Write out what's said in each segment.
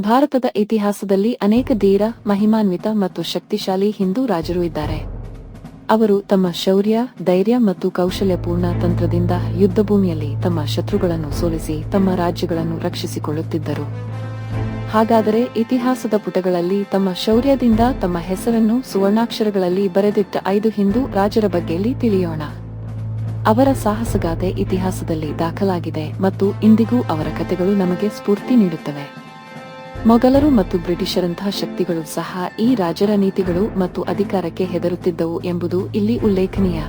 ಭಾರತದ ಇತಿಹಾಸದಲ್ಲಿ ಅನೇಕ ಧೀರ, ಮಹಿಮಾನ್ವಿತ ಮತ್ತು ಶಕ್ತಿಶಾಲಿ ಹಿಂದೂ ರಾಜರು ಇದ್ದಾರೆ. ಅವರು ತಮ್ಮ ಶೌರ್ಯ, ಧೈರ್ಯ ಮತ್ತು ಕೌಶಲ್ಯಪೂರ್ಣ ತಂತ್ರದಿಂದ ಯುದ್ಧಭೂಮಿಯಲ್ಲಿ ತಮ್ಮ ಶತ್ರುಗಳನ್ನು ಸೋಲಿಸಿ ತಮ್ಮ ರಾಜ್ಯಗಳನ್ನು ರಕ್ಷಿಸಿಕೊಳ್ಳುತ್ತಿದ್ದರು. ಹಾಗಾದರೆ ಇತಿಹಾಸದ ಪುಟಗಳಲ್ಲಿ ತಮ್ಮ ಶೌರ್ಯದಿಂದ ತಮ್ಮ ಹೆಸರನ್ನು ಸುವರ್ಣಾಕ್ಷರಗಳಲ್ಲಿ ಬರೆದಿಟ್ಟ ಐದು ಹಿಂದೂ ರಾಜರ ಬಗ್ಗೆಯಲ್ಲಿ ತಿಳಿಯೋಣ. ಅವರ ಸಾಹಸಗಾಥೆ ಇತಿಹಾಸದಲ್ಲಿ ದಾಖಲಾಗಿದೆ ಮತ್ತು ಇಂದಿಗೂ ಅವರ ಕಥೆಗಳು ನಮಗೆ ಸ್ಫೂರ್ತಿ ನೀಡುತ್ತವೆ. ಮೊಘಲರು ಮತ್ತು ಬ್ರಿಟಿಷರಂತಹ ಶಕ್ತಿಗಳು ಸಹ ಈ ರಾಜರ ನೀತಿಗಳು ಮತ್ತು ಅಧಿಕಾರಕ್ಕೆ ಹೆದರುತ್ತಿದ್ದವು ಎಂಬುದು ಇಲ್ಲಿ ಉಲ್ಲೇಖನೀಯ.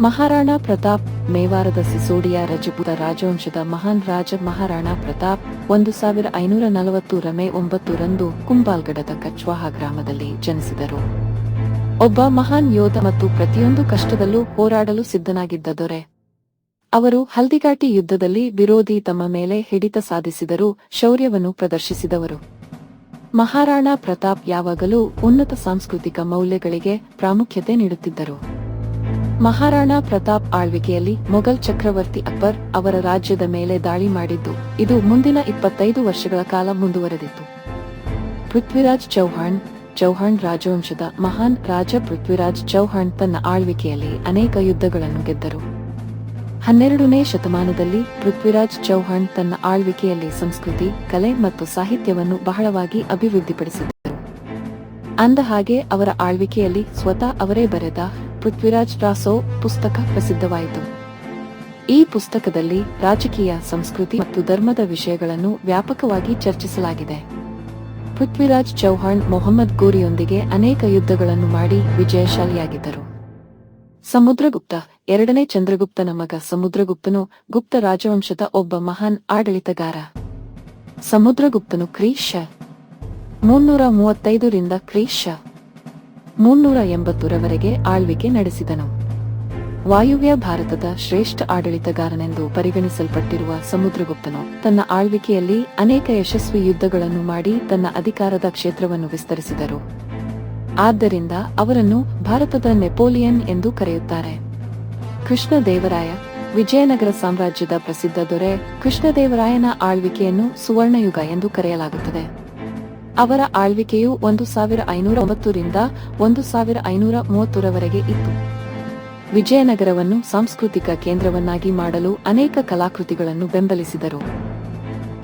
ಮಹಾರಾಣಾ ಪ್ರತಾಪ್ ಮೇವಾರದ ಸಿಸೋಡಿಯಾ ರಜಪೂತ ರಾಜವಂಶದ ಮಹಾನ್ ರಾಜ ಮಹಾರಾಣಾ ಪ್ರತಾಪ್ ಒಂದು ಸಾವಿರ ಐನೂರ ನಲವತ್ತು ರಮೆ ಒಂಬತ್ತು ರಂದು ಕುಂಬಾಲ್ಗಡದ ಕಚ್ವಾಹ ಗ್ರಾಮದಲ್ಲಿ ಜನಿಸಿದರು. ಒಬ್ಬ ಮಹಾನ್ ಯೋಧ ಮತ್ತು ಪ್ರತಿಯೊಂದು ಕಷ್ಟದಲ್ಲೂ ಹೋರಾಡಲು ಸಿದ್ಧನಾಗಿದ್ದ ದೊರೆ. ಅವರು ಹಲ್ದಿಘಾಟಿ ಯುದ್ಧದಲ್ಲಿ ವಿರೋಧಿ ತಮ್ಮ ಮೇಲೆ ಹಿಡಿತ ಸಾಧಿಸಿದರೂ ಶೌರ್ಯವನ್ನು ಪ್ರದರ್ಶಿಸಿದವರು. ಮಹಾರಾಣಾ ಪ್ರತಾಪ್ ಯಾವಾಗಲೂ ಉನ್ನತ ಸಾಂಸ್ಕೃತಿಕ ಮೌಲ್ಯಗಳಿಗೆ ಪ್ರಾಮುಖ್ಯತೆ ನೀಡುತ್ತಿದ್ದರು. ಮಹಾರಾಣಾ ಪ್ರತಾಪ್ ಆಳ್ವಿಕೆಯಲ್ಲಿ ಮೊಘಲ್ ಚಕ್ರವರ್ತಿ ಅಕ್ಬರ್ ಅವರ ರಾಜ್ಯದ ಮೇಲೆ ದಾಳಿ ಮಾಡಿದ್ದು, ಇದು ಮುಂದಿನ ಇಪ್ಪತ್ತೈದು ವರ್ಷಗಳ ಕಾಲ ಮುಂದುವರೆದಿತ್ತು. ಪೃಥ್ವಿರಾಜ್ ಚೌಹಾಣ್ ಚೌಹಾಣ್ ರಾಜವಂಶದ ಮಹಾನ್ ರಾಜ ಪೃಥ್ವಿರಾಜ್ ಚೌಹಾಣ್ ತನ್ನ ಆಳ್ವಿಕೆಯಲ್ಲಿ ಅನೇಕ ಯುದ್ಧಗಳನ್ನು ಗೆದ್ದರು. ಹನ್ನೆರಡನೇ ಶತಮಾನದಲ್ಲಿ ಪೃಥ್ವಿರಾಜ್ ಚೌಹಾಣ್ ತನ್ನ ಆಳ್ವಿಕೆಯಲ್ಲಿ ಸಂಸ್ಕೃತಿ, ಕಲೆ ಮತ್ತು ಸಾಹಿತ್ಯವನ್ನು ಬಹಳವಾಗಿ ಅಭಿವೃದ್ಧಿಪಡಿಸಿದರು ಅಂದ ಹಾಗೆ ಅವರ ಆಳ್ವಿಕೆಯಲ್ಲಿ ಸ್ವತಃ ಅವರೇ ಬರೆದ ಪೃಥ್ವಿರಾಜ್ ರಾಸೋ ಪುಸ್ತಕ ಪ್ರಸಿದ್ಧವಾಯಿತು. ಈ ಪುಸ್ತಕದಲ್ಲಿ ರಾಜಕೀಯ, ಸಂಸ್ಕೃತಿ ಮತ್ತು ಧರ್ಮದ ವಿಷಯಗಳನ್ನು ವ್ಯಾಪಕವಾಗಿ ಚರ್ಚಿಸಲಾಗಿದೆ. ಪೃಥ್ವಿರಾಜ್ ಚೌಹಾಣ್ ಮೊಹಮ್ಮದ್ ಗೋರಿಯೊಂದಿಗೆ ಅನೇಕ ಯುದ್ಧಗಳನ್ನು ಮಾಡಿ ವಿಜಯಶಾಲಿಯಾಗಿದ್ದರು. ಸಮುದ್ರಗುಪ್ತ. ಎರಡನೇ ಚಂದ್ರಗುಪ್ತನ ಮಗ ಸಮುದ್ರಗುಪ್ತನು ಗುಪ್ತ ರಾಜವಂಶದ ಒಬ್ಬ ಮಹಾನ್ ಆಡಳಿತಗಾರ. ಸಮುದ್ರಗುಪ್ತನು ಕ್ರೀಶ. ಮುನ್ನೂರ ಮೂವತ್ತೈದರಿಂದ ಕ್ರೀಶ. ಮುನ್ನೂರ ಎಂಬತ್ತರವರೆಗೆ ಆಳ್ವಿಕೆ ನಡೆಸಿದನು. ವಾಯುವ್ಯ ಭಾರತದ ಶ್ರೇಷ್ಠ ಆಡಳಿತಗಾರನೆಂದು ಪರಿಗಣಿಸಲ್ಪಟ್ಟಿರುವ ಸಮುದ್ರಗುಪ್ತನು ತನ್ನ ಆಳ್ವಿಕೆಯಲ್ಲಿ ಅನೇಕ ಯಶಸ್ವಿ ಯುದ್ಧಗಳನ್ನು ಮಾಡಿ ತನ್ನ ಅಧಿಕಾರದ ಕ್ಷೇತ್ರವನ್ನು ವಿಸ್ತರಿಸಿದರು. ಆದ್ದರಿಂದ ಅವರನ್ನು ಭಾರತದ ನೆಪೋಲಿಯನ್ ಎಂದು ಕರೆಯುತ್ತಾರೆ. ಕೃಷ್ಣದೇವರಾಯ, ವಿಜಯನಗರ ಸಾಮ್ರಾಜ್ಯದ ಪ್ರಸಿದ್ಧ ದೊರೆ, ಕೃಷ್ಣದೇವರಾಯನ ಆಳ್ವಿಕೆಯನ್ನು ಸುವರ್ಣಯುಗ ಎಂದು ಕರೆಯಲಾಗುತ್ತದೆ. ಅವರ ಆಳ್ವಿಕೆಯು ಒಂದು ಸಾವಿರ ಐನೂರ ಒಂಬತ್ತರಿಂದ ಒಂದು ಸಾವಿರ ಐನೂರ ಮೂವತ್ತರವರೆಗೆ ಇತ್ತು. ವಿಜಯನಗರವನ್ನು ಸಾಂಸ್ಕೃತಿಕ ಕೇಂದ್ರವನ್ನಾಗಿ ಮಾಡಲು ಅನೇಕ ಕಲಾಕೃತಿಗಳನ್ನು ಬೆಂಬಲಿಸಿದರು.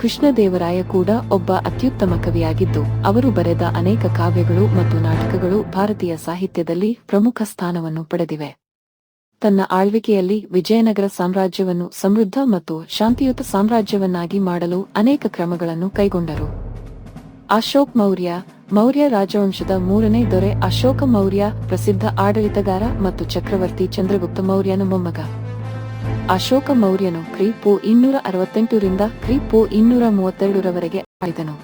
ಕೃಷ್ಣದೇವರಾಯ ಕೂಡ ಒಬ್ಬ ಅತ್ಯುತ್ತಮ ಕವಿಯಾಗಿದ್ದು, ಅವರು ಬರೆದ ಅನೇಕ ಕಾವ್ಯಗಳು ಮತ್ತು ನಾಟಕಗಳು ಭಾರತೀಯ ಸಾಹಿತ್ಯದಲ್ಲಿ ಪ್ರಮುಖ ಸ್ಥಾನವನ್ನು ಪಡೆದಿವೆ. ತನ್ನ ಆಳ್ವಿಕೆಯಲ್ಲಿ ವಿಜಯನಗರ ಸಾಮ್ರಾಜ್ಯವನ್ನು ಸಮೃದ್ಧ ಮತ್ತು ಶಾಂತಿಯುತ ಸಾಮ್ರಾಜ್ಯವನ್ನಾಗಿ ಮಾಡಲು ಅನೇಕ ಕ್ರಮಗಳನ್ನು ಕೈಗೊಂಡರು. ಅಶೋಕ್ ಮೌರ್ಯ ಮೌರ್ಯ ರಾಜವಂಶದ ಮೂರನೇ ದೊರೆ ಅಶೋಕ ಮೌರ್ಯ, ಪ್ರಸಿದ್ಧ ಆಡಳಿತಗಾರ ಮತ್ತು ಚಕ್ರವರ್ತಿ ಚಂದ್ರಗುಪ್ತ ಮೌರ್ಯನ ಮೊಮ್ಮಗ. ಅಶೋಕ ಮೌರ್ಯನು ಕ್ರಿಪು ಇನ್ನೂರ ಅರವತ್ತೆಂಟರಿಂದ ಕ್ರಿಪು ಇನ್ನೂರ ಮೂವತ್ತೆರಡರವರೆಗೆ ಆಳಿದನು.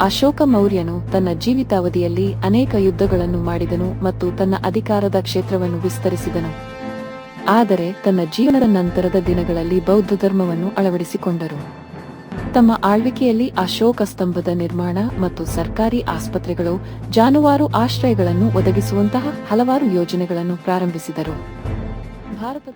ಅಶೋಕ ಮೌರ್ಯನು ತನ್ನ ಜೀವಿತಾವಧಿಯಲ್ಲಿ ಅನೇಕ ಯುದ್ಧಗಳನ್ನು ಮಾಡಿದನು ಮತ್ತು ತನ್ನ ಅಧಿಕಾರದ ಕ್ಷೇತ್ರವನ್ನು ವಿಸ್ತರಿಸಿದನು. ಆದರೆ ತನ್ನ ಜೀವನದ ನಂತರದ ದಿನಗಳಲ್ಲಿ ಬೌದ್ಧ ಧರ್ಮವನ್ನು ಅಳವಡಿಸಿಕೊಂಡರು. ತಮ್ಮ ಆಳ್ವಿಕೆಯಲ್ಲಿ ಅಶೋಕ ಸ್ತಂಭದ ನಿರ್ಮಾಣ ಮತ್ತು ಸರ್ಕಾರಿ ಆಸ್ಪತ್ರೆಗಳು, ಜಾನುವಾರು ಆಶ್ರಯಗಳನ್ನು ಒದಗಿಸುವಂತಹ ಹಲವಾರು ಯೋಜನೆಗಳನ್ನು ಪ್ರಾರಂಭಿಸಿದರು. ಭಾರತದ